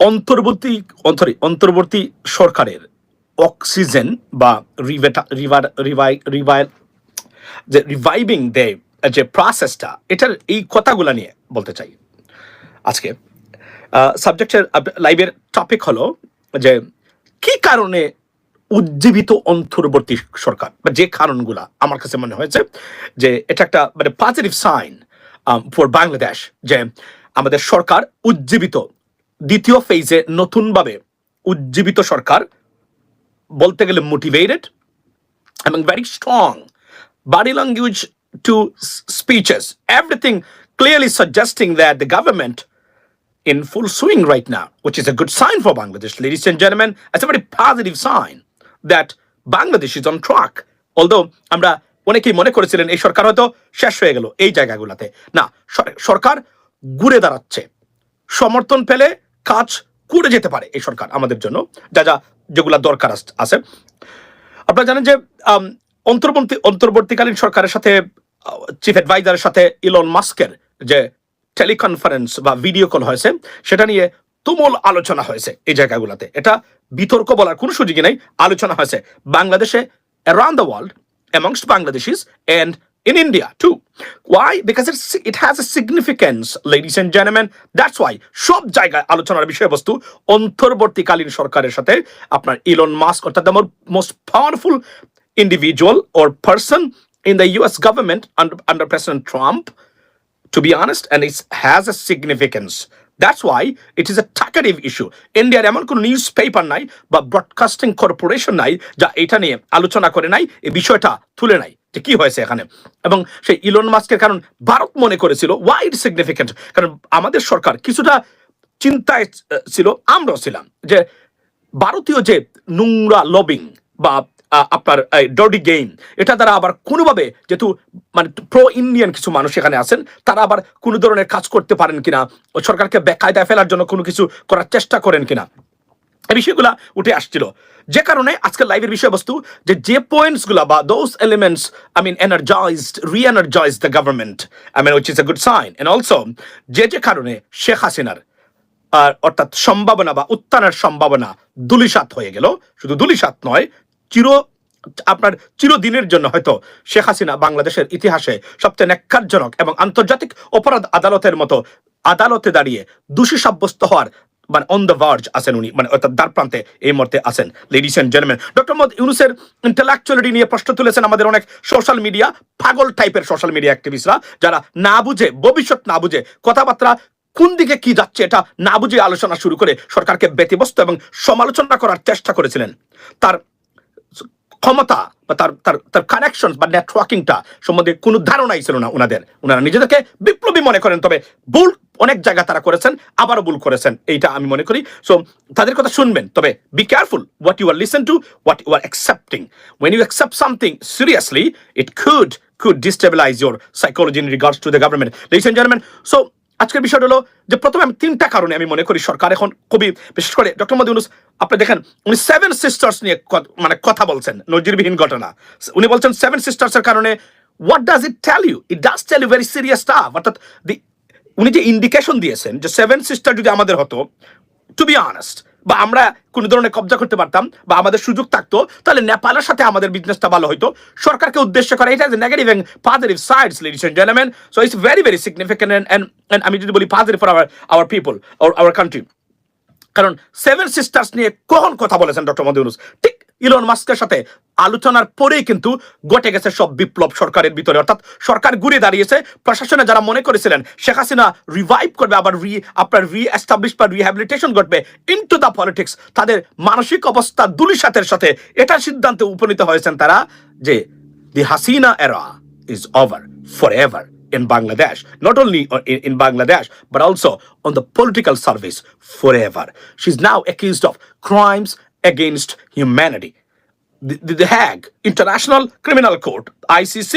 অন্তর্বর্তী অন্তরে অন্তর্বর্তী সরকারের অক্সিজেন বা রিভেটা রিভার রিভাই রিভাই যে রিভাইভিং দে যে প্রসেসটা এটার এই কথাগুলো নিয়ে বলতে চাই। আজকে সাবজেক্টের লাইভের টপিক হলো যে কি কারণে উজ্জীবিত অন্তর্বর্তী সরকার? বা যে কারণগুলা আমার কাছে মনে হয়েছে যে এটা একটা মানে পজিটিভ সাইন ফর বাংলাদেশ যে আমাদের সরকার উজ্জীবিত দ্বিতীয় ফেজে নতুনভাবে উজ্জীবিত সরকার বলতে গেলে মোটিভেটেড এবং very strong body language to speeches everything clearly suggesting that the government in full swing right না which is a good sign for Bangladesh ladies and gentleman is a very positive sign that Bangladesh is on track although আমরা অনেকেই মনে করেছিলেন এই সরকার হয়তো শেষ হয়ে গেল এই জায়গাগুলোতে। না সরকার ঘুরে দাঁড়াচ্ছে। সমর্থন ফেলে কাজ করে যেতে পারে এই সরকার আমাদের জন্য। যা যা যেগুলা দরকার আছে। আপনারা জানেন যে অন্তর্বর্তী, অন্তর্বর্তীকালীন সরকারের সাথে চিফ অ্যাডভাইজারের সাথে ইলন মাস্কের যে টেলিকনফারেন্স বা ভিডিও কল হয়েছে, সেটা নিয়ে তুমুল আলোচনা হয়েছে এই জায়গাগুলোতে। এটা বিতর্ক বলার কোনো সুযোগই নেই। আলোচনা হয়েছে। বাংলাদেশে around the world amongst Bangladeshis and in India too. Why? Because it's, it has a significance, ladies and gentlemen. That's why সব জায়গায় আলোচনার বিষয়বস্তু অন্তর্বর্তীকালীন সরকারের সাথে আপনার ইলন মাস্ক অর্থাৎ the most powerful individual or person in the US government under, under President Trump to be honest, and it has a significance. That's why it is a talkative issue. ইন্ডিয়ার এমন কোনো news paper নাই বা broadcasting corporation নাই যা এটা নিয়ে আলোচনা করে নাই এই বিষয়টা তুলে নাই যে কি হয়েছে এখানে? এবং সেই ইলন মাস্কের কারণ ভারত মনে করেছিল ওয়াইড সিগনিফিকেন্ট কারণ আমাদের সরকার কিছুটা চিন্তায় ছিল, আমরাও ছিলাম যে ভারতীয় যে নোংরা লবিং বা আপনার ডডি গেম এটা দ্বারা আবার কোনোভাবে যেহেতু মানে প্রো ইন্ডিয়ান কিছু মানুষ এখানে আছেন, তারা আবার কোনো ধরনের কাজ করতে পারেন কিনা সরকারকে বেকায়দায় ফেলার জন্য কোনো কিছু করার চেষ্টা করেন কিনা। এই উঠে আসছিল। যে কারণে আজকের লাইভের বিষয়বস্তু যে যে পয়েন্টসগুলা বা those elements I mean energized reenergize the government I mean which is a good sign and also যে যে কারণে শেখ হাসিনার আর অর্থাৎ সম্ভাবনা বা উত্থানের সম্ভাবনা দুলিসাত হয়ে গেল। শুধু দুলিসাত নয়, চির, আপনার চিরদিনের জন্য হয়তো শেখ হাসিনা বাংলাদেশের ইতিহাসে সবচেয়ে ন্যাক্কারজনক এবং আন্তর্জাতিক অপরাধ আদালতের মতো আদালতে দাঁড়িয়ে দোষী সাব্যস্ত হওয়ার মানে অন দ্য ভার্জ আছেন উনি মানে অর্থাৎ দ্বার প্রান্তে এই মুহূর্তে আছেন। Ladies and gentleman doctor Mohammad ইউনুসের ইন্টেলেকচুয়ালিটি নিয়ে প্রশ্ন তুলেছেন আমাদের অনেক সোশ্যাল মিডিয়া পাগল টাইপের সোশ্যাল মিডিয়া অ্যাক্টিভিস্টরা যারা না বুঝে, ভবিষ্যৎ না বুঝে কথাবার্তা কোন দিকে কি যাচ্ছে এটা না বুঝে আলোচনা শুরু করে সরকারকে ব্যতিব্যস্ত এবং সমালোচনা করার চেষ্টা করেছিলেন। তার ক্ষমতা বা তার তার তার কানেকশন বা নেটওয়ার্কিংটা সম্বন্ধে কোনো ধারণাই ছিল না ওনাদের ওনারা নিজেদেরকে বিপ্লবী মনে করেন, তবে ভুল অনেক জায়গা তারা করেছেন, আবারও ভুল করেছেন, এইটা আমি মনে করি। সো তাদের কথা শুনবেন, তবে be careful what you are listen to what you are accepting when you accept something seriously it could could destabilize your psychology in regards to the government and gentleman so আজকের বিষয়টা হলো যে প্রথমে আমি তিনটা কারণে আমি মনে করি সরকার এখন কবি, বিশেষ করে ডক্টর মোদী ইউনুস, আপনি দেখেন, উনি সেভেন সিস্টার্স নিয়ে মানে কথা বলছেন, নজিরবিহীন ঘটনা। উনি বলছেন সেভেন সিস্টার্সের কারণে what does it tell you it does tell you very serious stuff অর্থাৎ উনি যে ইন্ডিকেশন দিয়েছেন যে সেভেন সিস্টার যদি আমাদের হতো টু বি অনেস্ট বা আমরা কোনো ধরনের কবজা করতে পারতাম বা আমাদের সুযোগ থাকতো, তাহলে নেপালের সাথে আমাদের বিজনেসটা ভালো হতো সরকারকে উদ্দেশ্য করে, এটা negative and positive sides ladies and gentleman so it's very very significant and and আমি যদি বলি positive for our our people our country কারণ সেভেন সিস্টার্স নিয়ে কখন কথা বলেছেন ডক্টর মোদী ঠিক ইলন মাস্কের সাথে আলোচনার পরেই কিন্তু ঘটে গেছে সব বিপ্লব সরকারের ভিতরে অর্থাৎ সরকার ঘুরে দাঁড়িয়েছে প্রশাসনে যারা মনে করেছিলেন শেখ হাসিনা রিভাইভ করবে আবার রি আপনার রি এস্টাবলিশ বা রিহ্যাবিলিটেশন ঘটবে ইনটু দ্য পলিটিক্স তাদের মানসিক অবস্থা দুলিশাতের সাথে এটা সিদ্ধান্তে উপনীত হয়েছেন তারা যে দি হাসিনা এরা is over forever in Bangladesh. Not only on- in, in Bangladesh, but also on the political service forever. She's now accused of crimes against humanity. The, the, the Hague International Criminal Court, ICC,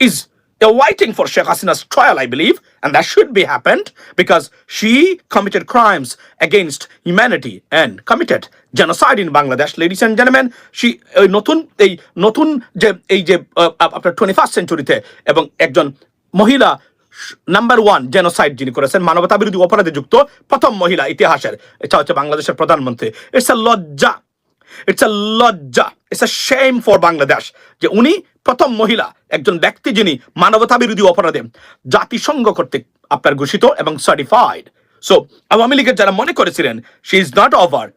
is awaiting for Sheikh Hasina's trial, I believe, and that should be happened because she committed crimes against humanity and committed genocide in Bangladesh. Ladies and gentlemen, she ওই নতুন এই নতুন যে এই যে আহ, আপনার twenty first সেঞ্চুরিতে এবং একজন মহিলা নাম্বার ওয়ান জেনোসাইড যিনি করেছেন মানবতা বিরোধী অপরাধে যুক্ত প্রথম মহিলা ইতিহাসের। এটা হচ্ছে বাংলাদেশের প্রধানমন্ত্রী। ইটস এ লজ্জা। ইটস এ লজ্জা। It's a shame for Bangladesh যে উনি প্রথম মহিলা একজন ব্যক্তি যিনি মানবতা বিরোধী অপরাধে জাতিসংঘ কর্তৃক আপনার ঘোষিত এবং সার্টিফাইড সো আওয়ামী লীগের যারা মনে করেছিলেন she is not over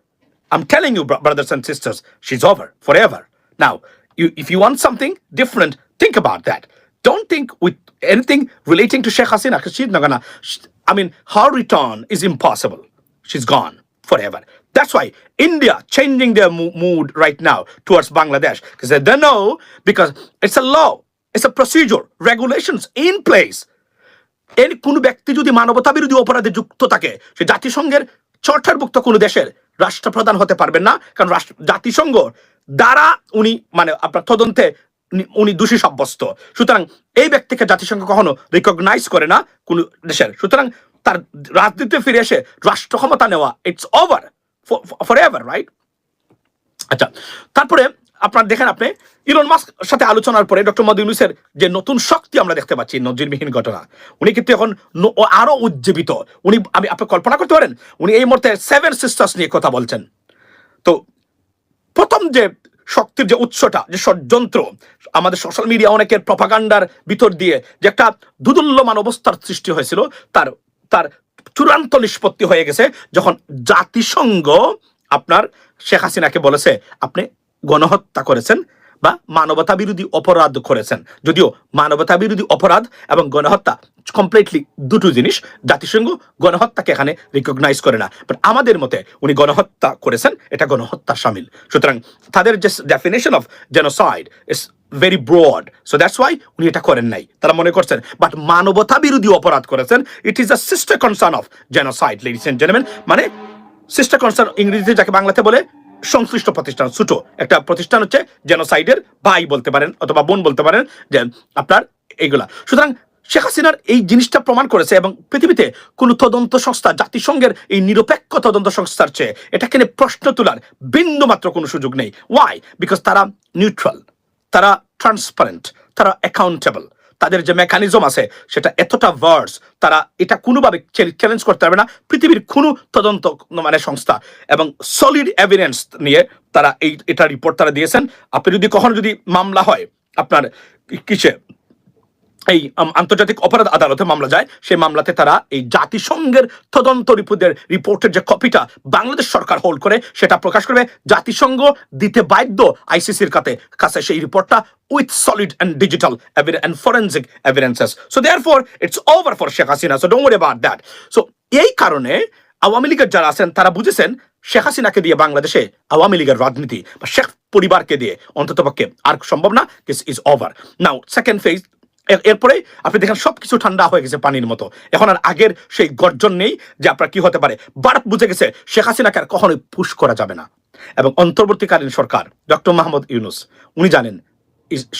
I'm telling you, bro- brothers and sisters, she's over forever. Now, you, if you want something different, think about that. Don't think with anything relating to Sheikh Hasina, because she's not gonna. sh- I mean, her return is impossible. She's gone forever. That's why India changing their mood right now towards Bangladesh because they don't know because it's a law, it's a procedure, regulations in place. এর কোনো ব্যক্তি যদি মানবতা বিরোধী অপরাধে যুক্ত থাকে সে জাতিসংঘের চর্চারভুক্ত কোনো দেশের রাষ্ট্রপ্রধান হতে পারবেন না কারণ জাতিসংঘ দ্বারা উনি মানে আপনার তদন্তে উনি- দোষী সাব্যস্ত। সুতরাং এই ব্যক্তিকে জাতিসংঘ কখনো রিকগনাইজ করে না কোন দেশের। সুতরাং তার রাজনীতিতে ফিরে এসে রাষ্ট্র ক্ষমতা নেওয়া it's over forever right আচ্ছা তারপরে আপনার দেখেন আপনি ইলন মাস্ক সাথে আলোচনার পরে ডক্টর মোদী ইউনুসের যে নতুন শক্তি আমরা দেখতে পাচ্ছি, নজিরবিহীন ঘটনা, উনি কিন্তু এখন আরও উজ্জীবিত। উনি, আমি, আপনি কল্পনা করতে পারেন, উনি এই মুহূর্তে সেভেন সিস্টার্স নিয়ে কথা বলছেন। তো প্রথম যে শক্তির যে উৎসটা, যে ষড়যন্ত্র আমাদের সোশ্যাল মিডিয়া অনেকের প্রপাগান্ডার ভিতর দিয়ে যে একটা দুদুল্যমান অবস্থার সৃষ্টি হয়েছিল, তার তার চূড়ান্ত নিষ্পত্তি হয়ে গেছে যখন জাতিসংঘ আপনার শেখ হাসিনাকে বলেছে, আপনি গণহত্যা করেছেন বা মানবতা বিরোধী অপরাধ করেছেন। যদিও মানবতা বিরোধী অপরাধ এবং গণহত্যা কমপ্লিটলি দুটো জিনিস, জাতিসংঘ গণহত্যাকে এখানে রিকগনাইজ করে না। বাট আমাদের মতে উনি গণহত্যা করেছেন, এটা গণহত্যা সামিল। সুতরাং তাদের যে definition of genocide is very broad so that's why উনি এটা করেন নাই। তারা মনে করছেন বাট মানবতা বিরোধী অপরাধ করেছেন। It is a sister concern of genocide ladies and gentleman মানে সিস্টার কনসার্ন ইংরেজিতে যাকে বাংলাতে বলে সংশ্লিষ্ট প্রতিষ্ঠান, ছোট। একটা প্রতিষ্ঠান হচ্ছে জেনোসাইডের ভাই বলতে পারেন অথবা বোন বলতে পারেন, যে আপনার এইগুলা। সুতরাং শেখ হাসিনার এই জিনিসটা প্রমাণ করেছে এবং পৃথিবীতে কোন তদন্ত সংস্থা, জাতিসংঘের এই নিরপেক্ষ তদন্ত সংস্থার চেয়ে এটাকে নিয়ে প্রশ্ন তোলার বিন্দু মাত্র কোনো সুযোগ নেই। ওয়াই বিকজ তারা নিউট্রাল তারা ট্রান্সপারেন্ট তারা অ্যাকাউন্টেবল তাদের যে মেকানিজম আছে, সেটা এতটা ভার্স তারা এটা কোনোভাবে চ্যালেঞ্জ করতে পারবে না। পৃথিবীর কোনো তদন্ত মানে সংস্থা এবং সলিড এভিডেন্স নিয়ে তারা এই, এটা রিপোর্ট তারা দিয়েছেন। আপনি যদি কখনো যদি মামলা হয়, আপনার কিসে? এই আন্তর্জাতিক অপরাধ আদালতে মামলা যায়। সেই মামলাতে তারা এই জাতিসংঘের তদন্ত রিপোর্টের রিপোর্টের যে কপিটা বাংলাদেশ সরকার হোল্ড করে, সেটা প্রকাশ করবে। জাতিসংঘ দিতে বাধ্য আইসিসির কাছে কাছে সেই রিপোর্টটা with solid and digital and forensic evidences so therefore it's over for Sheikh Hasina so worry about that so এই কারণে আওয়ামী লীগের যারা আছেন, তারা বুঝেছেন শেখ হাসিনাকে দিয়ে বাংলাদেশে আওয়ামী লীগের রাজনীতি বা শেখ পরিবারকে দিয়ে অন্ততপক্ষে আর সম্ভব না। This is over now second phase এরপরে আপনি দেখেন সবকিছু ঠান্ডা হয়ে গেছে পানির মতো। এখন আর আগের সেই গর্জন নেই যে আপনার কি হতে পারে। ভারত বুঝে গেছে, শেখ হাসিনাকে আর কখনোই পুশ করা যাবে না। এবং অন্তর্বর্তীকালীন সরকার ডক্টর মাহমুদ ইউনুস উনি জানেন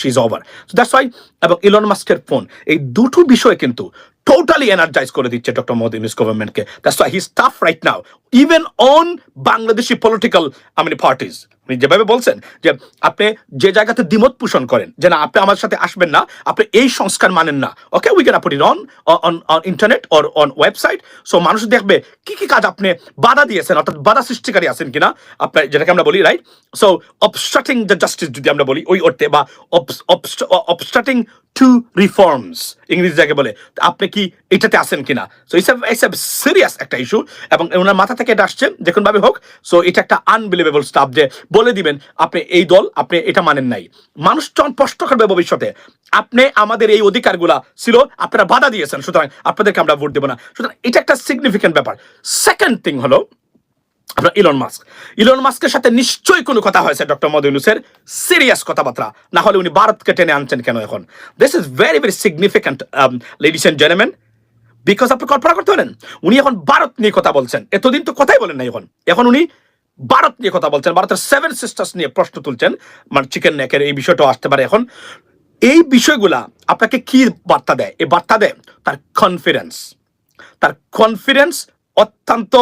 she is over that's why এবং ইলন মাস্কের ফোন এই দুটো বিষয় কিন্তু টোটালি এনার্জাইজ করে দিচ্ছে ডক্টর মোদী ইউনুস গভর্নমেন্টকে that's why he stuff right now even on Bangladeshi political I parties যেভাবে বলছেন যে আপনি যে জায়গাতে দ্বিমত পোষণ করেন যে না, আপনি আমার সাথে আসবেন না, আপনি এই সংস্কার মানেন না। Okay we can put it on on internet or on website so মানুষ দেখবে কি কি কাজ আপনি বাধা দিয়েছেন, অর্থাৎ বাধা সৃষ্টিকারী আছেন কিনা, আপনার যেটাকে আমরা বলি right so obstructing the justice যদি আমরা বলি, ওই অর্থে বা অবস্ট্রাটিং টু রিফর্মস ইংরেজি যাকে বলে। আপনি কি এটাতে আসেন কিনা? সো ইটস ইটস সিরিয়াস একটা ইস্যু এবং ওনার মাথা থেকে এটা আসছে, দেখুন ভাবে হোক। সো এটা একটা আনবিলিভেবল স্টাফ যে বলে দিবেন, আপনি এই দল, আপনি এটা মানেন নাই। মানুষ প্রশ্ন করবে ভবিষ্যতে, আপনি আমাদের এই অধিকারগুলা ছিল, আপনারা বাধা দিয়েছেন, সুতরাং আপনাদেরকে আমরা ভোট দেবো না। সুতরাং এটা একটা সিগনিফিকেন্ট ব্যাপার। সেকেন্ড থিং হলো আপনার ইলন মাস্ক ইলন মাস্কের সাথে নিশ্চয়ই কোনো কথা হয়েছে ডক্টর মোদী ইউনুসের সিরিয়াস কথাবার্তা। না হলে উনি ভারতকে টেনে আনছেন কেন এখন? This is very very significant ladies and gentleman because আপনি কল্পনা করতে পারেন, উনি এখন ভারত নিয়ে কথা বলছেন। এতদিন তো কথাই বলেন না এখন। এখন উনি ভারত নিয়ে কথা বলছেন, ভারতের সেভেন সিস্টার্স নিয়ে প্রশ্ন তুলছেন। মানে চিকেন নেকের এই বিষয়টাও আসতে পারে এখন। এই বিষয়গুলা আপনাকে কি বার্তা দেয়? এই বার্তা দেয় তার কনফিডেন্স তার কনফিডেন্স অত্যন্ত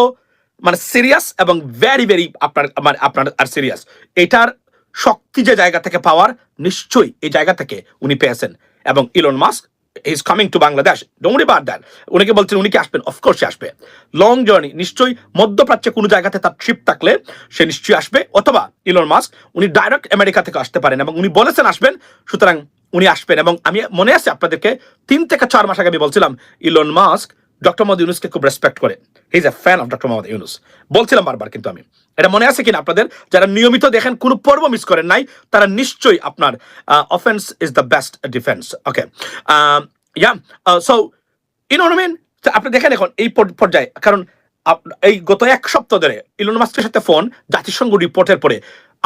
মানে সিরিয়াস এবং ভেরি ভেরি আপনার মানে আপনার আর সিরিয়াস এটার শক্তি যে জায়গা থেকে পাওয়ার, নিশ্চয়ই এই জায়গা থেকে উনি পেয়েছেন। এবং Elon Musk is coming to Bangladesh don't doubt that উনিকে বলছেন, উনি কি আসবেন? অফকোর্স আসবে। লং জার্নি নিশ্চয়ই মধ্যপ্রাচ্যে কোনো জায়গাতে তার ট্রিপ থাকলে সে নিশ্চয়ই আসবে। অথবা ইলন মাস্ক উনি ডাইরেক্ট আমেরিকা থেকে আসতে পারেন এবং উনি বলেছেন আসবেন, সুতরাং উনি আসবেন। এবং আমি মনে আছে আপনাদেরকে তিন থেকে চার মাস আগে আমি বলছিলাম ইলন মাস্ক ডক্টর মোহাম্মদ ইউনুসকে খুব রেসপেক্ট করে। Is a fan of doctor Mohammad Yunus বলছিলাম বারবার কিন্তু আমি। এটা মনে আছে কিনা আপনাদের? যারা নিয়মিত দেখেন, কোনো পর্ব মিস করেন নাই, তারা নিশ্চয়ই আপনার offence is the best defence okay yeah so ইনোনমিন আপনি দেখেন এখন এই পর্যায়ে, কারণ এই গত এক সপ্তাহ ধরে ইলন মাস্কের সাথে ফোন জাতিসংঘ রিপোর্টের পরে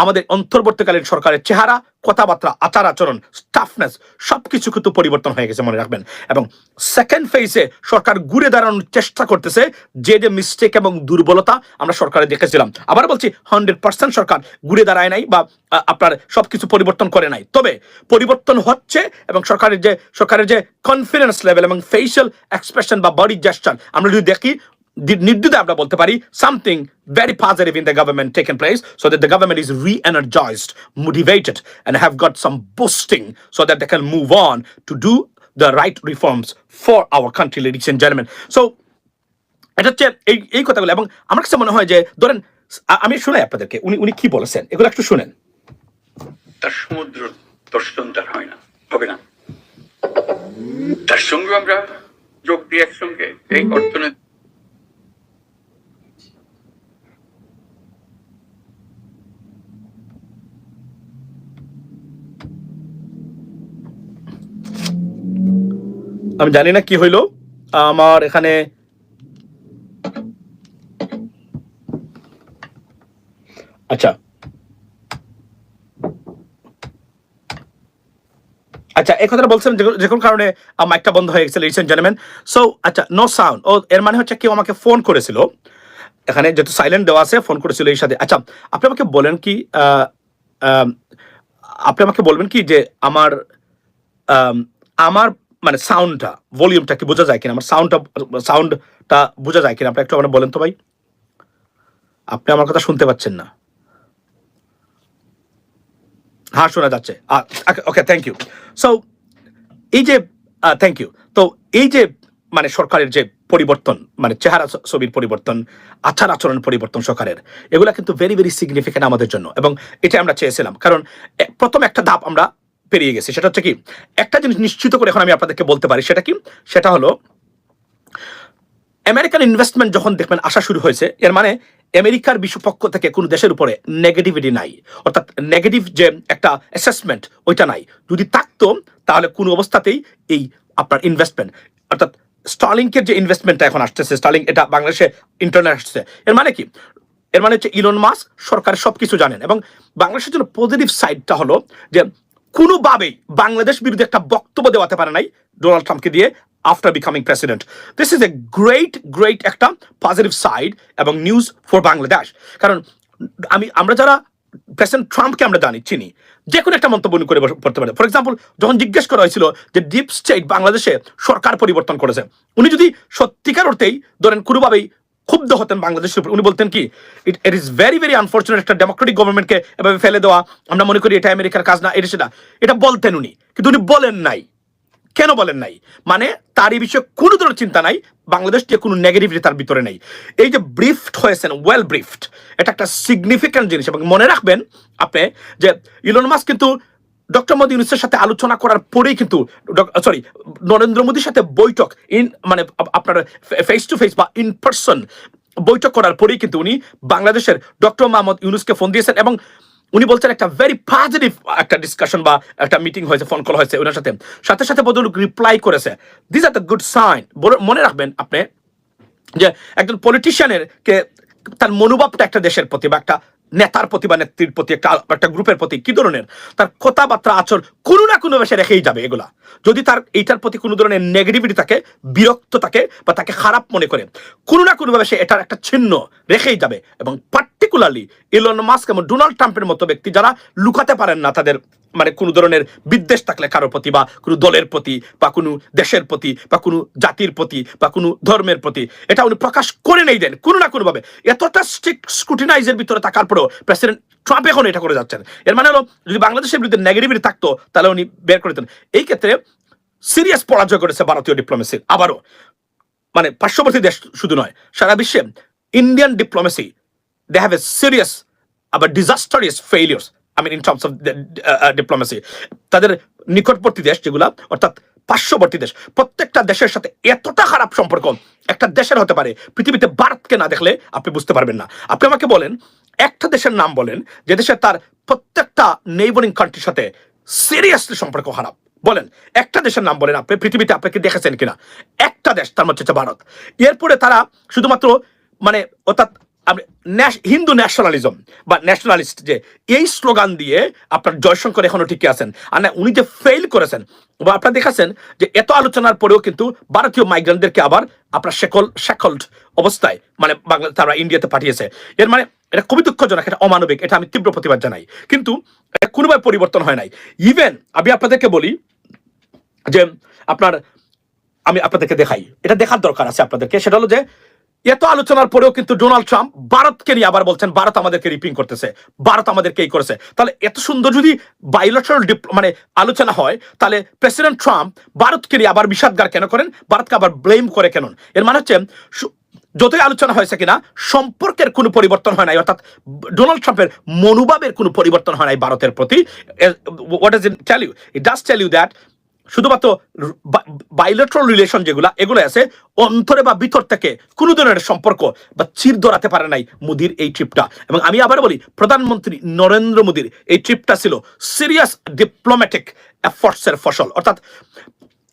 আমাদের অন্তর্বর্তীকালীন সরকারের চেহারা, কথাবার্তা আচার আচরণ স্টাফনেস সবকিছু কিন্তু পরিবর্তন হয়ে গেছে, মনে রাখবেন। এবং সেকেন্ড ফেজে সরকার ঘুরে দাঁড়ানোর চেষ্টা করতেছে, যে যে মিস্টেক এবং দুর্বলতা আমরা সরকারে দেখেছিলাম। আবার বলছি হান্ড্রেড পার্সেন্ট সরকার ঘুরে দাঁড়ায় নাই বা আপনার সবকিছু পরিবর্তন করে নাই। তবে পরিবর্তন হচ্ছে এবং সরকারের যে সরকারের যে কনফিডেন্স লেভেল এবং ফেসিয়াল এক্সপ্রেশন বা বডি জেস্টার আমরা যদি দেখি নির্দ্বিধায় আমরা বলতে পারি something positive in the government taken place so that the government is reenergized motivated and have got some boosting so that they can move on to do the right reforms for our country ladies and gentleman so এটা হচ্ছে এই এই কথাগুলো। এবং আমার কাছে মনে হয় যে, ধরেন আমি শোনাই আপনাদেরকে। উনি উনি কি বলেছেন? এগুলো একটু শুনেন। তার সমুদ্র দর্শন তার হয় না, হবে না। তার সঙ্গে আমরা যোগ দিই একসঙ্গে, এই অর্থনীতি আমি জানি না কি হইল। আমার এখানে আচ্ছা। আচ্ছা এই কথাটা বলছেন যে- কোনো কারণে মাইকটা বন্ধ হয়ে গেছে লেডিস জেন্টলম্যান সো আচ্ছা নো সাউন্ড ও এর মানে হচ্ছে কেউ আমাকে ফোন করেছিল। এখানে যেহেতু সাইলেন্ট দেওয়া আছে ফোন করেছিল এই সাথে। আচ্ছা আপনি আমাকে বলেন কি আপনি আমাকে বলবেন কি যে আমার আম, আমার মানে সাউন্ডটা ভলিউমটা কি বোঝা যায় কিনা? আমার সাউন্ডটা সাউন্ডটা বোঝা যায় কিনা? আপনি একটু আমার বলেন তো ভাই। আপনি আমার কথা শুনতে পাচ্ছেন না। হ্যাঁ শোনা যাচ্ছে। ওকে থ্যাংক ইউ সো এই যে থ্যাংক ইউ তো এই যে মানে সরকারের যে পরিবর্তন মানে চেহারা ছবির পরিবর্তন, আচার আচরণ পরিবর্তন সরকারের, এগুলো কিন্তু ভেরি ভেরি সিগনিফিকেন্ট আমাদের জন্য। এবং এটা আমরা চেয়েছিলাম। কারণ প্রথম একটা ধাপ আমরা পেরিয়ে গেছি। সেটা হচ্ছে কি, একটা জিনিস নিশ্চিত করে এখন আমি আপনাদেরকে বলতে পারি, সেটা কি? সেটা হলো, আমেরিকান ইনভেস্টমেন্ট যখন দেখবেন আসা শুরু হয়েছে, এর মানে আমেরিকার বিশ্বপক্ষ থেকে কোনো দেশের উপরে নেগেটিভিটি নাই। অর্থাৎ নেগেটিভ যে একটা অ্যাসেসমেন্ট ওইটা নাই। যদি থাকতো, তাহলে কোনো অবস্থাতেই এই আপনার ইনভেস্টমেন্ট অর্থাৎ স্টার্লিংকের যে ইনভেস্টমেন্টটা এখন আসতেছে স্টার্লিং এটা বাংলাদেশে ইন্টারনেট আসছে এর মানে কি? এর মানে হচ্ছে ইলন মাস্ক সরকার সবকিছু জানেন এবং বাংলাদেশের জন্য পজিটিভ সাইডটা হলো যে কোনোভাবেই বাংলাদেশ বিরুদ্ধে একটা বক্তব্য দেওয়াতে পারে নাই ডোনাল্ড ট্রাম্পকে দিয়ে after becoming president. This is a great great একটা পজিটিভ সাইড এবং নিউজ ফর বাংলাদেশ কারণ আমি, আমরা যারা প্রেসিডেন্ট ট্রাম্পকে আমরা জানি, চিনি, যে কোনো একটা মন্তব্য করে পড়তে পারে। ফর এক্সাম্পল যখন জিজ্ঞেস করা হয়েছিল যে ডিপ স্টেট বাংলাদেশে সরকার পরিবর্তন করেছে, উনি যদি সত্যিকার অর্থেই ধরেন কোনোভাবেই ক্ষুব্ধ হতেন বাংলাদেশের উপর। উনি বলতেন কি it it is very very unfortunate একটা ডেমোক্রেটিক গভর্নমেন্টকে এভাবে ফেলে দেওয়া। আমরা মনে করি এটা আমেরিকার কাজ না, এটা সেটা। এটা বলতেন উনি, কিন্তু উনি বলেন নাই। কেন বলেন নাই? মানে তার এই বিষয়ে কোনো ধরনের চিন্তা নাই, বাংলাদেশ যে কোনো নেগেটিভিটি তার ভিতরে নেই। এই যে ব্রিফড হয়েছেন ওয়েল ব্রিফড এটা একটা সিগনিফিক্যান্ট জিনিস এবং মনে রাখবেন আপনি যে ইলন মাস কিন্তু ডক্টর মোদী ইউনুসের সাথে আলোচনা করার পরেই কিন্তু সরি নরেন্দ্র মোদীর সাথে বৈঠক ইন মানে আপনার ফেস টু ফেস বা ইন পার্সন বৈঠক করার পরেই কিন্তু উনি বাংলাদেশের ডক্টর মোহাম্মদ ইউনুসকে ফোন দিয়েছেন এবং উনি বলছেন একটা ভেরি পজিটিভ একটা ডিসকাশন বা একটা মিটিং হয়েছে ফোন কল হয়েছে ওনার সাথে। সাথে সাথে বদলুক রিপ্লাই করেছে। This are the good sign মনে রাখবেন আপনি যে একজন পলিটিশিয়ানের কে তার মনোভাবটা একটা দেশের প্রতি বা একটা নেতার প্রতি বা নেত্রীর প্রতি একটা একটা গ্রুপের প্রতি কি ধরনের? তার কথাবার্তা আচর কোনো না কোনো বেশে রেখেই যাবে এগুলা। যদি তার এইটার প্রতি কোনো ধরনের নেগেটিভিটি থাকে, বিরক্ত থাকে বা তাকে খারাপ মনে করে, কোনো না কোনোভাবে সে এটার একটা ছিন্ন রেখেই যাবে। এবং পার্টিকুলারলি ইলন মাস্ক এবং ডোনাল্ড ট্রাম্পের মতো ব্যক্তি যারা লুকাতে পারেন না তাদের মানে কোনো ধরনের বিদ্বেষ থাকলে কারোর প্রতি বা কোনো দলের প্রতি বা কোনো দেশের প্রতি বা কোনো জাতির প্রতি বা কোনো ধর্মের প্রতি, এটা উনি প্রকাশ করে নেই দেন, কোনো না কোনোভাবে। এতটা স্ট্রিক্ট স্ক্রুটিনাইজের ভিতরে থাকার পরেও প্রেসিডেন্ট ট্রাম্প এখন এটা করে যাচ্ছেন। এর মানে হলো, যদি বাংলাদেশের বিরুদ্ধে নেগেটিভিটি থাকতো, তাহলে উনি বের করে দিতেন। এই ক্ষেত্রে সিরিয়াস পরাজয় করেছে ভারতীয় ডিপ্লোমেসির আবারও। মানে পার্শ্ববর্তী দেশ শুধু নয়, সারা বিশ্বে Indian diplomacy they have a serious আবার disastrous failures I mean in terms of diplomacy তাদের নিকটবর্তী দেশ যেগুলা, অর্থাৎ পার্শ্ববর্তী দেশ, প্রত্যেকটা দেশের সাথে এতটা খারাপ সম্পর্ক, একটা দেশের হতে পারে, পৃথিবীতে ভারতকে না দেখলে আপনি বুঝতে পারবেন না। আপনি আমাকে বলেন, একটা দেশের নাম বলেন, যে দেশে তার প্রত্যেকটা নেইবরিং কান্ট্রির সাথে সিরিয়াসলি সম্পর্ক খারাপ। বলেন, একটা দেশের নাম বলেন আপনি, পৃথিবীতে আপনাকে দেখেছেন কিনা? একটা দেশ, তার মধ্যে হচ্ছে ভারত। এরপরে তারা শুধুমাত্র মানে অর্থাৎ হিন্দু ন্যাশনালিজম বা ন্যাশনালিস্ট যে এই স্লোগান দিয়ে আপনার জয়শঙ্কর এখনও টিকে আছেন। আর না, উনি যে ফেল করেছেন, বা আপনারা দেখেছেন যে এত আলোচনার পরেও কিন্তু ভারতীয় মাইগ্রেন্টদেরকে আবার আপনার শেকল শেকল্ড অবস্থায় মানে বাংলা তারা ইন্ডিয়াতে পাঠিয়েছে। এর মানে এটা খুবই দুঃখজনক, এটা অমানবিক, এটা আমি তীব্র প্রতিবাদ জানাই। কিন্তু এটা কোনোভাবে পরিবর্তন হয় নাই। ইভেন আমি আপনাদেরকে বলি যে আপনার আমি আপনাদেরকে দেখাই। এটা দেখার দরকার আছে আপনাদেরকে। সেটা হলো যে এত আলোচনার পরেও কিন্তু ডোনাল্ড ট্রাম্প ভারতকে নিয়ে আবার বলছেন, ভারত আমাদেরকে রিপিং করতেছে, ভারত আমাদেরকে এই করেছে। তাহলে এত সুন্দর যদি বাইলেটারাল মানে আলোচনা হয়, তাহলে প্রেসিডেন্ট ট্রাম্প ভারতকে নিয়ে আবার বিষাদগার কেন করেন? ভারতকে আবার ব্লেম করে কেন? এর মানে হচ্ছে যতই আলোচনা হয়েছে কিনা, সম্পর্কের কোনো পরিবর্তন হয় নাই। অর্থাৎ ডোনাল্ড ট্রাম্পের মনোভাবের কোনো পরিবর্তন হয় নাই ভারতের প্রতি। What is it tell you it does tell you that শুধুমাত্র বাইলেট্রাল রিলেশন যেগুলো, এগুলো আছে, অন্তরে বা ভিতর থেকে কোনো ধরনের সম্পর্ক বা চির ধরাতে পারে নাই মোদির এই ট্রিপটা এবং আমি আবার বলি, প্রধানমন্ত্রী নরেন্দ্র মোদির এই ট্রিপটা ছিল সিরিয়াস ডিপ্লোম্যাটিক এফর্টসের ফসল। অর্থাৎ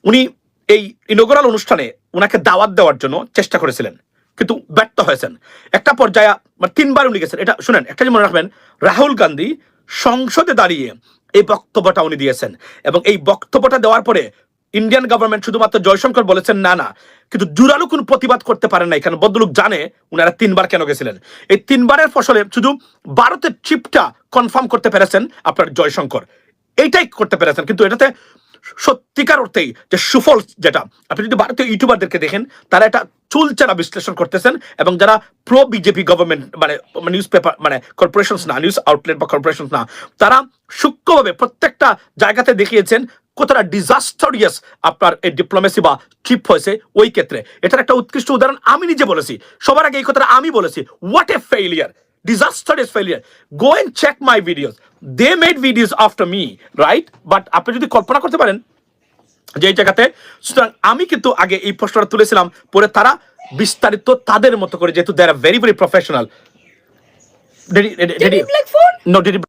উনি এই ইনোগ্রাল অনুষ্ঠানে ওনাকে দাওয়াত দেওয়ার জন্য চেষ্টা করেছিলেন, কিন্তু ব্যর্থ হয়েছেন। একটা পর্যায়ে মানে তিনবার উনি গেছেন। এটা শুনেন, একটা মনে রাখবেন, রাহুল গান্ধী সংসদে দাঁড়িয়ে এই বক্তব্যটা উনি দিয়েছেন। এবং এই বক্তব্যটা দেওয়ার পরে ইন্ডিয়ান গভর্নমেন্ট শুধুমাত্র জয়শঙ্কর বলেছেন, না না। কিন্তু জুরালু কোনো প্রতিবাদ করতে পারেন না এখানে বদলুক জানে উনারা তিনবার কেন গেছিলেন। এই তিনবারের ফসলে শুধু ভারতের চিপটা কনফার্ম করতে পেরেছেন আপনার জয়শঙ্কর। এইটাই করতে পেরেছেন। কিন্তু এটাতে সত্যিকার অর্থেই যে সুফল যেটা, আপনি যদি ভারতীয় ইউটিউবারদেরকে দেখেন, তারা এটা চুলচারা বিশ্লেষণ করতেছেন এবং যারা প্রো বিজেপি গভর্নমেন্ট মানে নিউজ পেপার মানে কর্পোরেশনস না নিউজ আউটলেট বা কর্পোরেশন না, তারা সূক্ষ্মভাবে প্রত্যেকটা জায়গাতে দেখিয়েছেন কতটা ডিজাস্টারিয়াস আপনার এই ডিপ্লোমেসি বা ট্রিপ হয়েছে ওই ক্ষেত্রে। এটার একটা উৎকৃষ্ট উদাহরণ আমি নিজে বলেছি। সবার আগে এই কথাটা আমি বলেছি। What a failure disastrous failure! Go and check my videos they made videos after me right but আপনি যদি কল্পনা করতে পারেন যে এই জায়গাতে সুতরাং আমি কিন্তু আগে এই প্রশ্নটা তুলেছিলাম পরে তারা বিস্তারিত তাদের মতো করে যেহেতু they are very very professional Did he black phone? No, did he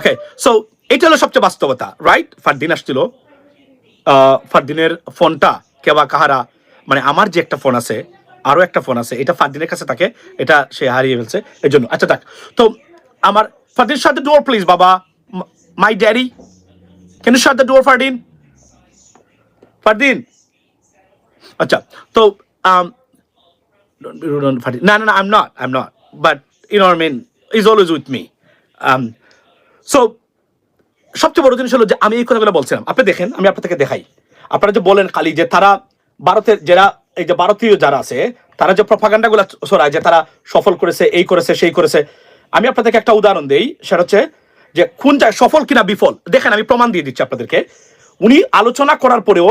okay so এটা হলো সবচেয়ে বাস্তবতা রাইট ফারদিন আসছিল ফারদিনের ফোনটা কেবা কাহারা মানে আমার যে একটা ফোন আছে আরও একটা ফোন আছে এটা ফারদিনের কাছে থাকে এটা সে হারিয়ে ফেলছে এর জন্য আচ্ছা দেখ তো আমার Fardin shut the door please বাবা my daddy can you shut the door Fardin Fardin আচ্ছা তো no, no, I'm not. I'm not. But you know what I mean? He's always with me. Um, so, সবচেয়ে বড় জিনিস হলো যে আমি এই কথাগুলো বলছিলাম। আপনি দেখেন, আমি আপনাদেরকে দেখাই। আপনারা যে বলেন খালি যে তারা ভারতের যারা, এই যে ভারতীয় যারা আছে, তারা যে প্রপাগান্ডাগুলো ছড়ায়, যে তারা সফল করেছে, এই করেছে, সেই করেছে, আমি আপনাদেরকে একটা উদাহরণ দেই, সেটা হচ্ছে যে কোন যায় সফল কিনা বিফল। দেখেন, আমি প্রমাণ দিয়ে দিচ্ছি আপনাদেরকে। উনি আলোচনা করার পরেও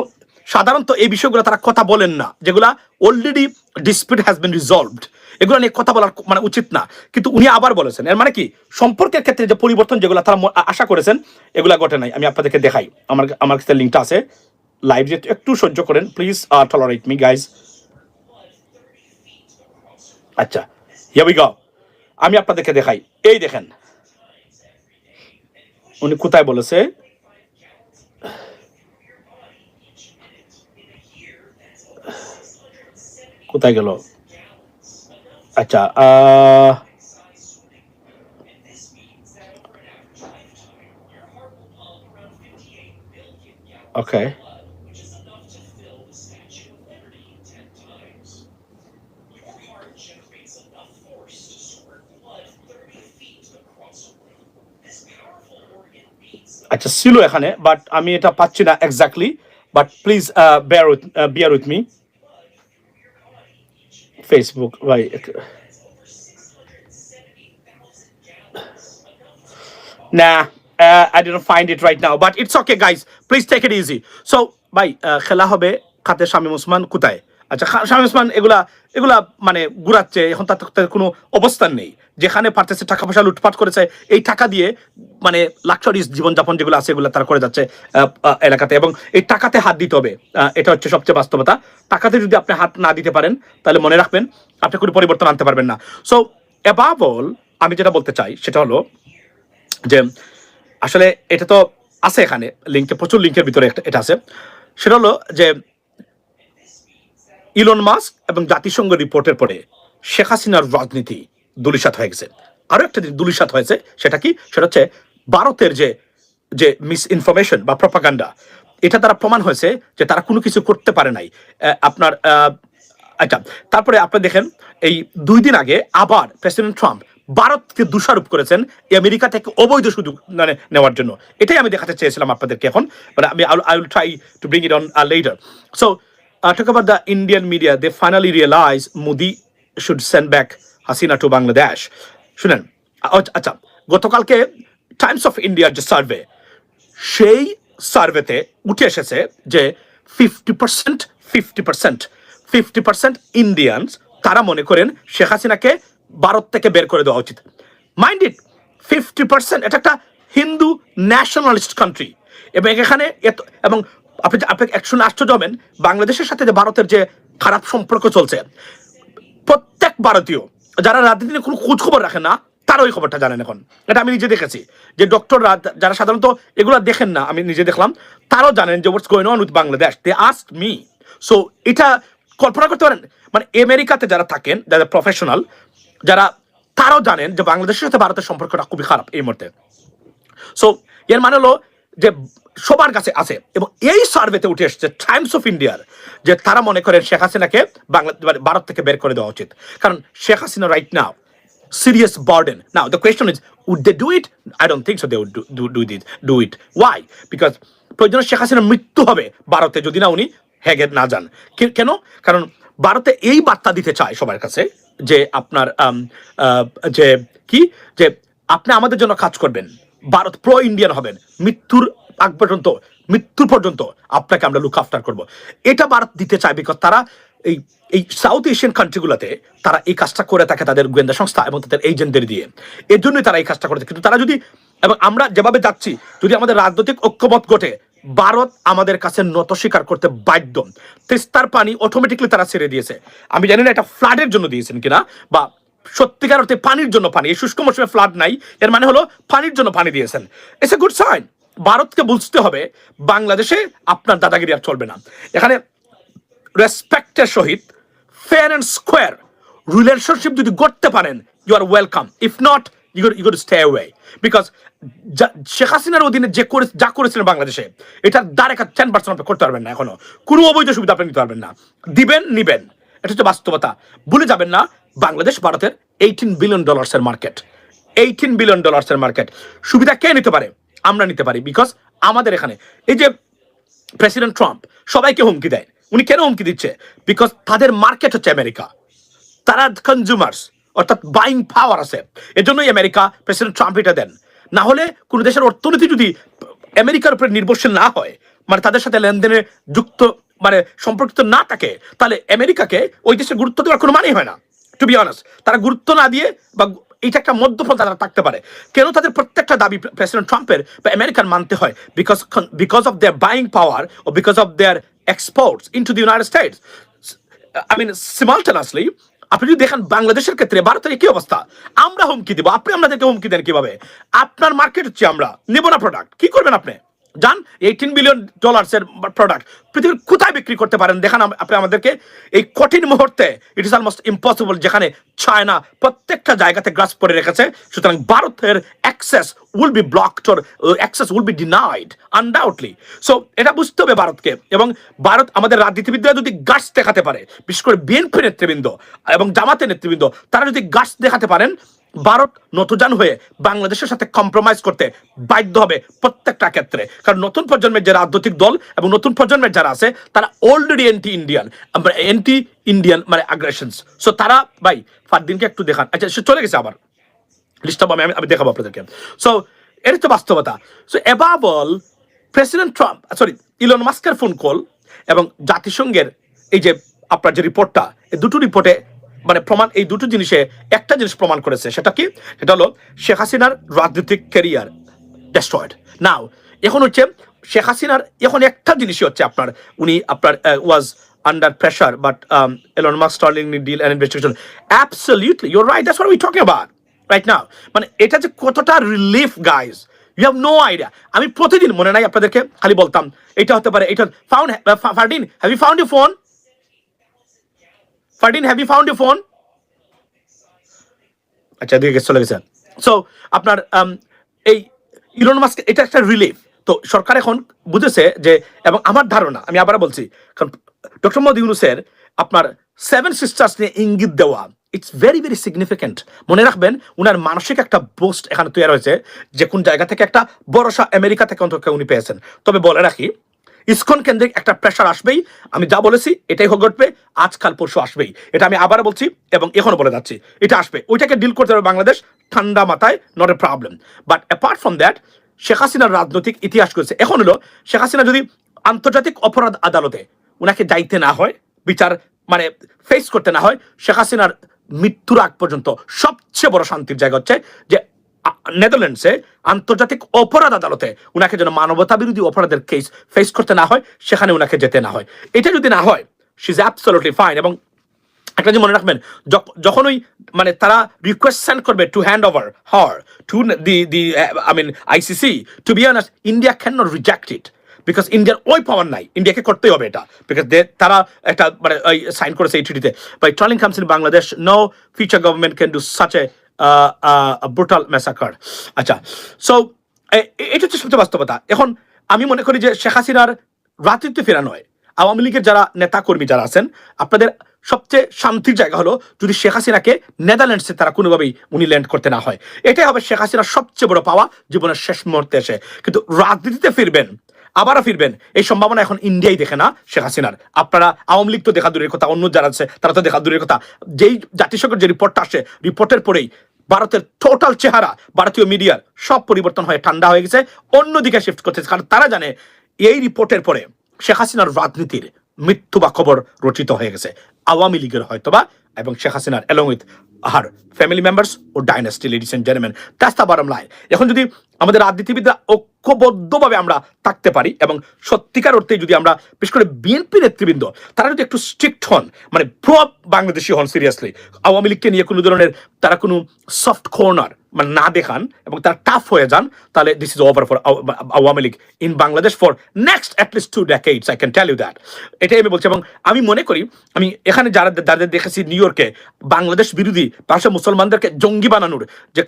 সাধারণত এই বিষয়গুলো তারা কথা বলেন না, যেগুলা already dispute has been resolved এগুলো নিয়ে কথা বলার মানে উচিত না। কিন্তু উনি আবার বলেছেন, এর মানে কি? সম্পর্কের ক্ষেত্রে যে পরিবর্তন যেগুলো তারা আশা করেছেন, এগুলা ঘটে নাই। আমি আপনাদেরকে দেখাই। আমার আমার কাছে লিঙ্কটা আছে। লাইভ যে একটু সহ্য করেন প্লিজ টলারেট মি গাইজ আচ্ছা হিয়ার উই গো আমি আপনাদেরকে দেখাই। এই দেখেন। উনি কোথায় বলেছে? কোথায় গেল? আচ্ছা আহ, ওকে আচ্ছা ছিল এখানে বাট আমি এটা পাচ্ছি না exactly but please bear with bear with me Facebook ভাই uh, I didn't find it right now. But it's okay, guys. Please take it easy. So, ভাই uh, খেলা হবে খাতে শামীম ওসমান কোথায় আচ্ছা শামীম ওসমান, এগুলা এগুলা মানে ঘুরাচ্ছে, এখন তার কোনো অবস্থান নেই। যেখানে পারতেছে টাকা পয়সা লুটপাট করেছে, এই টাকা দিয়ে মানে লাক্সারিস জীবনযাপন যেগুলো আছে, এগুলো তারা করে যাচ্ছে এলাকাতে। এবং এই টাকাতে হাত দিতে হবে এটা হচ্ছে সবচেয়ে বাস্তবতা। টাকাতে যদি আপনি হাত না দিতে পারেন, তাহলে মনে রাখবেন, আপনি কোনো পরিবর্তন আনতে পারবেন না। সো অ্যাবাভ অল আমি যেটা বলতে চাই, সেটা হলো যে, আসলে এটা তো আছে এখানে লিঙ্কে প্রচুর লিঙ্কের ভিতরে এটা আছে। সেটা হলো যে ইলন মাস্ক এবং জাতিসংঘ রিপোর্টের পরে শেখ হাসিনার রাজনীতি দুলিশাত হয়ে গেছে। আরও একটা দুলিশাত হয়েছে, সেটা কি? সেটা হচ্ছে ভারতের যে যে মিস ইনফরমেশন বা প্রপাগান্ডা এটা দ্বারা প্রমাণ হয়েছে যে তারা কোনো কিছু করতে পারে নাই। আপনার আচ্ছা তারপরে আপনি দেখেন, এই দুই দিন আগে আবার প্রেসিডেন্ট ট্রাম্প ভারতকে দোষারোপ করেছেন আমেরিকা থেকে অবৈধ সুযোগ মানে নেওয়ার জন্য। এটাই আমি দেখাতে চেয়েছিলাম আপনাদেরকে এখন মানে আমি I will try to bring it on later so talk about the Indian media they finally realize Modi should send back Hasina to Bangladesh শুনেন আ- আচ্ছা গতকালকে টাইমস অফ ইন্ডিয়ার যে সার্ভে সেই সার্ভেতে উঠে এসেছে যে fifty percent fifty percent fifty percent Indians তারা মনে করেন শেখ হাসিনাকে ভারত থেকে বের করে দেওয়া উচিত। মাইন্ড ইট ফিফটি পার্সেন্ট এটা একটা হিন্দু ন্যাশনালিস্ট কান্ট্রি এবং এখানে এবং আপনি আপনি একশো আশ্চর্য হবেন বাংলাদেশের সাথে যে ভারতের যে খারাপ সম্পর্ক চলছে, প্রত্যেক ভারতীয়, যারা রাজনীতি নিয়ে কোনো খোঁজ খবর রাখে না, তারা ওই খবরটা জানেন এখন। এটা আমি নিজে দেখেছি। যে ডক্টররা যারা সাধারণত এগুলো দেখেন না, আমি নিজে দেখলাম, তারাও জানেন যে what's going on with Bangladesh they ask me so এটা কল্পনা করতে পারেন মানে আমেরিকাতে যারা থাকেন, যারা প্রফেশনাল যারা তারাও জানেন যে বাংলাদেশের সাথে ভারতের সম্পর্কটা খুবই খারাপ এই মুহূর্তে। সো এর মানে হলো যে সবার কাছে আছে। এবং এই সার্ভেতে উঠে এসেছে টাইমস অফ ইন্ডিয়ার যে তারা মনে করেন শেখ হাসিনাকে বাংলা মানে ভারত থেকে বের করে দেওয়া উচিত। কারণ Sheikh Hasina right now serious burden. Now the question is, would they do it? I don't think so. They would do do, do this Sheikh হাসিনার মৃত্যু হবে ভারতে যদি না উনি হেগে না যান। কেন? কারণ ভারতে এই বার্তা দিতে চায় সবার কাছে যে আপনার যে কি? যে আপনি আমাদের জন্য কাজ করবেন। ভারত প্রো ইন্ডিয়ান হবেন। মৃত্যুর আগ পর্যন্ত, মৃত্যুর পর্যন্ত আপনাকে আমরা লুক আফটার করব। এটা ভারত দিতে চায় বিকজ তারা এই এই সাউথ এশিয়ান কান্ট্রিগুলোতে তারা এই কাজটা করে থাকে তাদের গোয়েন্দা সংস্থা এবং তাদের এজেন্টদের দিয়ে। এর জন্যই তারা এই কাজটা করে থাকে। কিন্তু তারা যদি, এবং আমরা যেভাবে যাচ্ছি, যদি আমাদের রাজনৈতিক ঐক্যমত ঘটে, ভারত আমাদের কাছে নত স্বীকার করতে বাধ্য। তিস্তার পানি অটোমেটিকলি তারা ছেড়ে দিয়েছে। আমি জানি না এটা ফ্লাডের জন্য দিয়েছেন কিনা বা সত্যিকার অর্থে পানির জন্য পানি। এই শুষ্ক মৌসুমে ফ্লাড নাই, এর মানে হলো পানির জন্য পানি দিয়েছেন। ইটস এ গুড সাইন ভারতকে বুঝতে হবে, বাংলাদেশে আপনার দাদাগিরি আর চলবে না। এখানে রেসপেক্টের সহিত ফেয়ার অ্যান্ড স্কোয়ার রিলেশনশিপ যদি করতে পারেন you are welcome if not you you stay away because Sheikh হাসিনার অধীনে যে করে, যা করেছিলেন বাংলাদেশে, এটার দ্বার একটা টেন পার্সেন্ট আপনি করতে পারবেন না এখনও। কোনো অবৈধ সুবিধা আপনি নিতে পারবেন না। দিবেন, নিবেন। এটা হচ্ছে বাস্তবতা। ভুলে যাবেন না বাংলাদেশ ভারতের এইটিন বিলিয়ন ডলার্সের মার্কেট এইটিন বিলিয়ন ডলার্সের মার্কেট সুবিধা কে নিতে পারে? আমরা নিতে পারি বিকজ আমাদের এখানে এই যে প্রেসিডেন্ট ট্রাম্প সবাইকে হুমকি দেয়। উনি কেন হুমকি দিচ্ছে? বিকজ তাদের মার্কেট হচ্ছে আমেরিকা তারা কনজিউমার্স অর্থাৎ বাইং পাওয়ার আছে। এজন্যই আমেরিকা প্রেসিডেন্ট ট্রাম্প এটা দেন। না হলে কোনো দেশের অর্থনীতি যদি আমেরিকার উপরে নির্ভরশীল না হয় মানে তাদের সাথে লেনদেনে যুক্ত মানে সম্পর্কিত না থাকে, তাহলে আমেরিকাকে ওই দেশের গুরুত্ব দেওয়ার কোনো মানেই হয় না। টু বি অনার্স তারা গুরুত্ব না দিয়ে বা এটা একটা মধ্যফল তারা থাকতে পারে। কেন তাদের প্রত্যেকটা দাবি প্রেসিডেন্ট ট্রাম্পের বা আমেরিকান মানতে হয়? Because because of their buying power O because of their exports in to the United States I mean simultaneously আপনি যদি দেখেন বাংলাদেশের ক্ষেত্রে ভারতের কি অবস্থা? আমরা হুমকি দিব। আপনি আমাদেরকে হুমকি দেন কীভাবে? আপনার মার্কেট হচ্ছে আমরা। নেব না প্রোডাক্ট কি করবেন আপনি? জান এইটিন বিলিয়ন ডলার্স এর প্রোডাক্ট পৃথিবীর কোথায় বিক্রি করতে পারেন? দেখান আপনি আমাদেরকে এই কঠিন মুহূর্তে ইট ইস অলমোস্ট ইম্পসিবল যেখানে চায়না প্রত্যেকটা জায়গাতে গ্রাস করে রেখেছে। সুতরাং ভারতের access will be blocked or access will be denied undoubtedly so এটা বুঝতে হবে ভারতকে। এবং ভারত আমাদের রাজনীতিবিদরা যদি গাছ দেখাতে পারে, বিশেষ করে বিএনপি নেতৃবৃন্দ এবং জামাতের নেতৃবৃন্দ, তারা যদি গাছ দেখাতে পারেন ভারত নতুজান হয়ে বাংলাদেশের সাথে কম্প্রোমাইজ করতে বাধ্য হবে প্রত্যেকটা ক্ষেত্রে। কারণ নতুন প্রজন্মের যে রাজনৈতিক দল এবং নতুন প্রজন্মের যারা আছে, তারা already anti Indian anti Indian মানে আগ্রেশনস সো তারা, ভাই, ফারদিনকে একটু দেখান। আচ্ছা সে চলে গেছে আবার। লিস্টটা আমি আমি দেখাবো আপনাদেরকে। সো এটা তো বাস্তবতা। সো এবার বল প্রেসিডেন্ট ট্রাম্প সরি ইলন মাস্কের ফোন কল এবং জাতিসংঘের এই যে আপনার যে রিপোর্টটা এই দুটো রিপোর্টে মানে প্রমাণ, এই দুটো জিনিসে একটা জিনিস প্রমাণ করেছে, সেটা কি? সেটা হলো শেখ হাসিনার রাজনৈতিক ক্যারিয়ার ডেস্ট্রয়েড নাও এখন হচ্ছে শেখ হাসিনার এখন একটা জিনিসই হচ্ছে আপনার, উনি আপনার was under pressure but Elon Musk Starlink deal and investigation absolutely your right what we talking about right now মানে এটা যে কতটা relief guys you have no idea আমি প্রতিদিন মনে নাই আপনাদেরকে, খালি বলতাম, এটা হতে পারে, এটা found Fardin have you found you phone Fardin have you found you phone আচ্ছা গেছে, চলে গেছে। সো আপনার um, এই ইলন মাস্ক এটা একটা রিলিফ তো সরকার এখন বুঝেছে যে এবং আমার ধারণা আমি আবার বলছি কারণ ডক্টর মোদী ইউনুসের আপনার সেভেন সিস্টার্স নিয়ে ইঙ্গিত দেওয়া ইটস ভেরি ভেরি সিগনিফিকেন্ট মনে রাখবেন উনার মানসিক একটা বোস্ট এখানে তৈরি হয়েছে যে কোন জায়গা থেকে একটা বড়সা আমেরিকা থেকে অন্তত উনি পেয়েছেন। তবে বলে রাখি ইসকন কেন্দ্রিক একটা প্রেশার আসবেই। আমি যা বলেছি, এটাই হোক ঘটবে আজকাল পরশু আসবেই। এটা আমি আবার বলছি এবং এখনও বলে যাচ্ছি, এটা আসবে। ওইটাকে ডিল করতে হবে বাংলাদেশ, ঠান্ডা মাথায় not a problem but apart from that Sheikh হাসিনার রাজনৈতিক ইতিহাস করেছে। এখন হলো, শেখ হাসিনা যদি আন্তর্জাতিক অপরাধ আদালতে ওনাকে যাইতে না হয়, বিচার মানে ফেস করতে না হয়, শেখ হাসিনার মৃত্যুর আগ পর্যন্ত সবচেয়ে বড় শান্তির জায়গা হচ্ছে যে নেদারল্যান্ডসে আন্তর্জাতিক অপরাধ আদালতে উনাকে যেন মানবতা বিরোধী অপরাধের কেস ফেস করতে না হয়, সেখানে উনাকে যেতে না হয়। এটা যদি না হয় শি ইজ অ্যাবসলুটলি ফাইন এবং একটা জিনিস মনে রাখবেন, যখ- যখন ওই মানে তারা রিকোয়েস্ট সেন্ড করবে to hand over her to the the I mean ICC to be honours India can not reject it because ইন্ডিয়ার ওই পাওয়ার নাই। ইন্ডিয়াকে করতেই হবে এটা। বিকজ দে তারা একটা মানে ওই সাইন করেছে এই ট্রিটিতে by trolling comes in Bangladesh no future government can do such a brutal massacre আচ্ছা সো এটা হচ্ছে সবচেয়ে বাস্তবতা। এখন আমি মনে করি যে শেখ হাসিনার রাজনীতি ফেরা নয়। আওয়ামী লীগের যারা নেতা কর্মী যারা আছেন, আপনাদের সবচেয়ে শান্তির জায়গা হলো যদি শেখ হাসিনাকে নেদারল্যান্ডসে তারা কোনোভাবেই উনি ল্যান্ড করতে না হয়। এটাই হবে শেখ হাসিনার সবচেয়ে বড় পাওয়া জীবনের শেষ মুহূর্তে এসে। কিন্তু রাজনীতিতে ফিরবেন, আবারও ফিরবেন, এই সম্ভাবনা এখন ইন্ডিয়াই দেখে না শেখ হাসিনার। আপনারা আওয়ামী লীগ তো দেখা দূরের কথা, অন্য যারা আছে তারা তো দেখা দূরের কথা। যেই জাতিসংঘের যে রিপোর্টটা আসে রিপোর্টের পরেই ভারতের টোটাল চেহারা, ভারতীয় মিডিয়ার সব পরিবর্তন হয়ে ঠান্ডা হয়ে গেছে। অন্যদিকে শিফট করতেছে কারণ তারা জানে এই রিপোর্টের পরে শেখ হাসিনার রাজনীতির মৃত্যু বা খবর রচিত হয়ে গেছে। আওয়ামী লীগের হয়তোবা এবং শেখ হাসিনার along with family members O dynasty ladies and gentleman that's the bottom line এখন যদি আমাদের রাজনীতিবিদরা ঐক্যবদ্ধভাবে আমরা থাকতে পারি এবং সত্যিকার অর্থে যদি আমরা, বিশেষ করে বিএনপি নেতৃবৃন্দ, তারা যদি একটু স্ট্রিক্ট হন মানে প্রো বাংলাদেশি হন সিরিয়াসলি আওয়ামী লীগকে নিয়ে কোনো ধরনের তারা কোনো সফট কর্নার মানে না দেখান এবং তারা টাফ হয়ে যান, তাহলে this is over for Awami League in Bangladesh for next at least two decades I can tell you that এটাই আমি বলছি এবং আমি মনে করি, আমি এখানে যারা যাদের দেখেছি নিউ ইয়র্কে বাংলাদেশ বিরোধী বাংলাদেশের মুসলমানদেরকে জঙ্গি বানানোর যে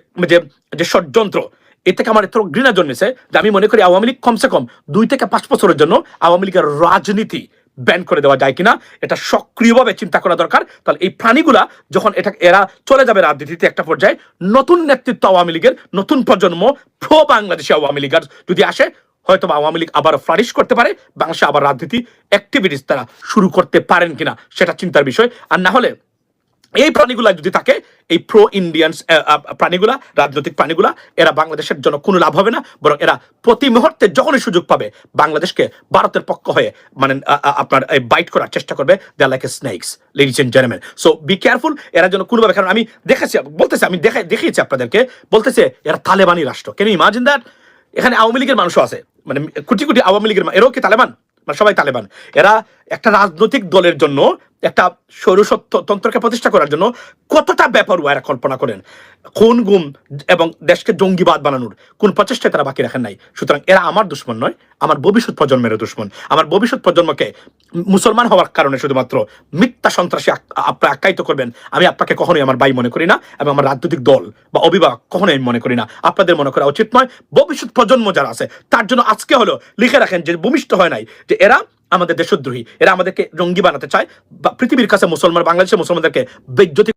যে ষড়যন্ত্র এ থেকে আমার এত ঘৃণা জন্মেছে যে আমি মনে করি আওয়ামী লীগ কমসে কম দুই থেকে পাঁচ বছরের জন্য আওয়ামী লীগের রাজনীতি ব্যান করে দেওয়া যায় কিনা, এটা সক্রিয়ভাবে চিন্তা করা দরকার। তাহলে এই প্রাণীগুলা যখন এটা, এরা চলে যাবে রাজনীতিতে একটা পর্যায়ে, নতুন নেতৃত্ব আওয়ামী লীগের, নতুন প্রজন্ম প্রো বাংলাদেশি আওয়ামী লীগের যদি আসে হয়তো আওয়ামী লীগ আবার ফ্লারিশ করতে পারে, বাংলাদেশে আবার রাজনীতি অ্যাক্টিভিটিস তারা শুরু করতে পারেন কিনা, সেটা চিন্তার বিষয়। আর না হলে এই প্রাণীগুলা যদি থাকে, এই প্রো ইন্ডিয়ানস প্রাণীগুলা, রাজনৈতিক প্রাণীগুলা, এরা বাংলাদেশের জন্য কোনো লাভ হবে না, বরং এরা প্রতি মুহূর্তে যখনই সুযোগ পাবে, বাংলাদেশকে ভারতের পক্ষ হয়ে মানে আপনার বাইট করার চেষ্টা করবে they like a snakes ladies and gentleman so be careful এরা যেন কোনোভাবে, কারণ আমি দেখেছি বলতেছি, আমি দেখে দেখিয়েছি আপনাদেরকে, বলতেছে, এরা তালেবানি রাষ্ট্র। কেন ইমাজিন দ্যাট এখানে আওয়ামী লীগের মানুষও আছে মানে কোটি কোটি আওয়ামী লীগের এরাও কি তালেবান? মানে সবাই তালেবান। এরা একটা রাজনৈতিক দলের জন্য একটা সৌরতন্ত্রকে প্রতিষ্ঠা করার জন্য কতটা ব্যাপারও এরা কল্পনা করেন? কোন গুম এবং দেশকে জঙ্গিবাদ বানানোর কোন প্রচেষ্টায় তারা বাকি রাখেন নাই? সুতরাং এরা আমার দুশ্মন নয়, আমার ভবিষ্যৎ প্রজন্মের দুশ্মন। আমার ভবিষ্যৎ প্রজন্মকে মুসলমান হওয়ার কারণে শুধুমাত্র মিথ্যা সন্ত্রাসী আক- আপনি আখ্যায়িত করবেন, আমি আপনাকে কখনোই আমার ভাই মনে করি না এবং আমার রাজনৈতিক দল বা অভিভাবক কখনোই আমি মনে করি না। আপনাদের মনে করা উচিত নয়, ভবিষ্যৎ প্রজন্ম যারা আছে, তার জন্য আজকে হলো লিখে রাখেন যে ভূমিষ্ঠ হয় নাই, যে এরা আমাদের দেশদ্রোহী। এরা আমাদেরকে জঙ্গি বানাতে চায়। পৃথিবীর কাছে মুসলমান বাংলাদেশের মুসলমানদেরকে বেজ্জতি